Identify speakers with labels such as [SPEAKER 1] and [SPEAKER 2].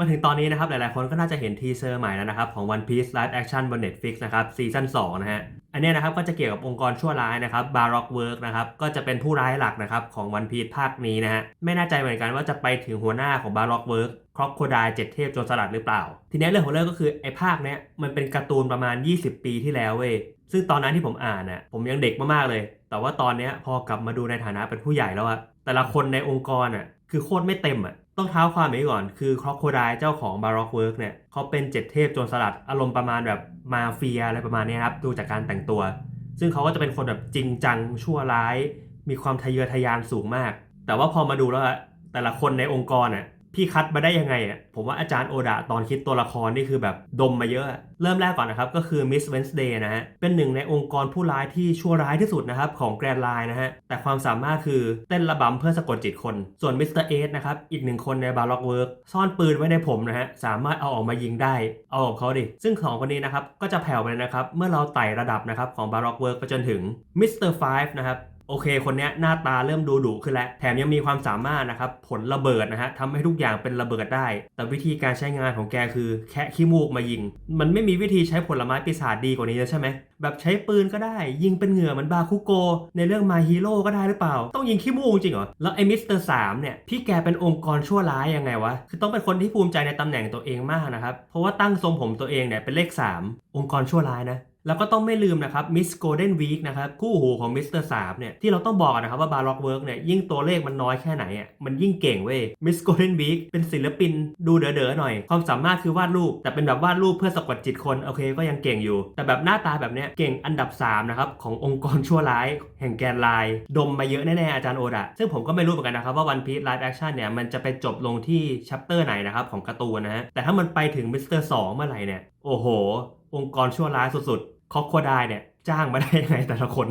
[SPEAKER 1] มาถึงตอนนี้นะครับหลายๆ คนก็น่าจะเห็นทีเซอร์ใหม่แล้วนะครับ ของ One Piece Live Action บน Netflix นะครับซีซั่น2นะฮะอันนี้นะครับก็จะเกี่ยวกับองค์กรชั่วร้ายนะครับ Baroque Work นะครับก็จะเป็นผู้ร้ายหลักนะครับของ One Piece ภาคนี้นะฮะไม่แน่ใจเหมือนกันว่าจะไปถึงหัวหน้าของ Baroque Work ครอกโคดายเจ็ดเทพโจรสลัดหรือเปล่า ทีนี้เรื่องของเรื่องก็คือไอ้ภาคเนี้ยมันเป็นการ์ตูนประมาณ 20 ปีที่แล้วเว้ยซึ่งตอนนั้นที่ผมอ่านน่ะผมยังเด็กมากๆเลย แต่ว่าตอนเนี้ยพอกลับมาดูในฐานะเป็นผู้ใหญ่แล้วอะแต่ละคนในองค์กรอะคือโคตรไม่เต็มอะต้องเท้าความอย่างนี้ก่อน คือครอกโคดายเจ้าของ Baroque Work เนี่ยเขาเป็นเจ็ดเทพโจรสลัดอารมณ์ประมาณแบบมาเฟียอะไรประมาณนี้ครับ ดูจากการแต่งตัว ซึ่งเขาก็จะเป็นคนแบบจริงจังชั่วร้าย มีความทะเยอทะยานสูงมาก แต่ว่าพอมาดูแล้วอะแต่ละคนในองค์กรอะ พี่คัดมาได้ยังไงอะผมว่าอาจารย์โอดะตอนคิดตัวละครนี่คือแบบดมมาเยอะ เริ่มแรกก่อนนะครับ ก็คือ Miss Wednesday นะฮะ เป็นหนึ่งในองค์กรผู้ร้ายที่ชั่วร้ายที่สุดนะครับ ของแกรนไลน์นะฮะ แต่ความสามารถคือเต้นระบำเพื่อสะกดจิตคน ส่วนมิสเตอร์เอสนะครับ อีกหนึ่งคนในบาร์ล็อกเวิร์กซ่อนปืนไว้ในผมนะฮะ สามารถเอาออกมายิงได้ เอาออกเขาดิ ซึ่งสองคนนี้นะครับก็จะแผ่วไปเลยนะครับเมื่อเราไต่ระดับนะครับของบาร์ล็อกเวิร์กไปจนถึงมิสเตอร์ไฟฟ์นะครับ โอเค คนนี้หน้าตาเริ่มดูดุขึ้นแล้ว แถมยังมีความสามารถนะครับ ผลระเบิดนะฮะทำให้ทุกอย่างเป็นระเบิดได้ แต่วิธีการใช้งานของแกคือแคะขี้มูกมายิง มันไม่มีวิธีใช้ผลไม้ปีศาจดีกว่านี้แล้วใช่ไหม แบบใช้ปืนก็ได้ ยิงเป็นเหงื่อเหมือนบาคุโก ในเรื่องมาฮีโร่ก็ได้หรือเปล่า ต้องยิงขี้มูกจริงเหรอ แล้วไอ้มิสเตอร์สามเนี่ย พี่แกเป็นองค์กรชั่วร้ายยังไงวะ คือต้องเป็นคนที่ภูมิใจในตำแหน่งตัวเองมากนะครับ เพราะว่าตั้งทรงผมตัวเองเนี่ยเป็นเลข 3 องค์กรชั่วร้ายนะแล้วก็ต้องไม่ลืมนะครับมิสโกลเด้นวีคนะครับคู่หูของมิสเตอร์สามเนี่ยที่เราต้องบอกนะครับว่าบาร์ล็อกเวิร์กเนี่ยยิ่งตัวเลขมันน้อยแค่ไหนอะมันยิ่งเก่งเว้ยมิสโกลเด้นวีคเป็นศิลปินดูเด๋อๆหน่อย ความสามารถคือวาดรูป แต่เป็นแบบวาดรูปเพื่อสะกดจิตคนโอเคก็ยังเก่งอยู่ แต่แบบหน้าตาแบบเนี้ยเก่งอันดับ3นะครับขององค์กรชั่วร้าย แห่งแกนไลน์ดมมาเยอะแน่ๆอาจารย์โอดะซึ่งผมก็ไม่รู้เหมือนกันนะครับว่าวันพี e ไลฟ์แอคชั่นเนี่ยมันจะไปจบลงที่ชัปเตอร์ไหนนะครับของการ์ตูนนะฮะแต่ถ้ามันไปถึงมิสเตอร์สเมื่อไหร่เนี่ยโอ้โห องค์กรชั่วร้ายสุดๆคอกโคไดเนี่ย จ้างมาได้ยังไงแต่ละคน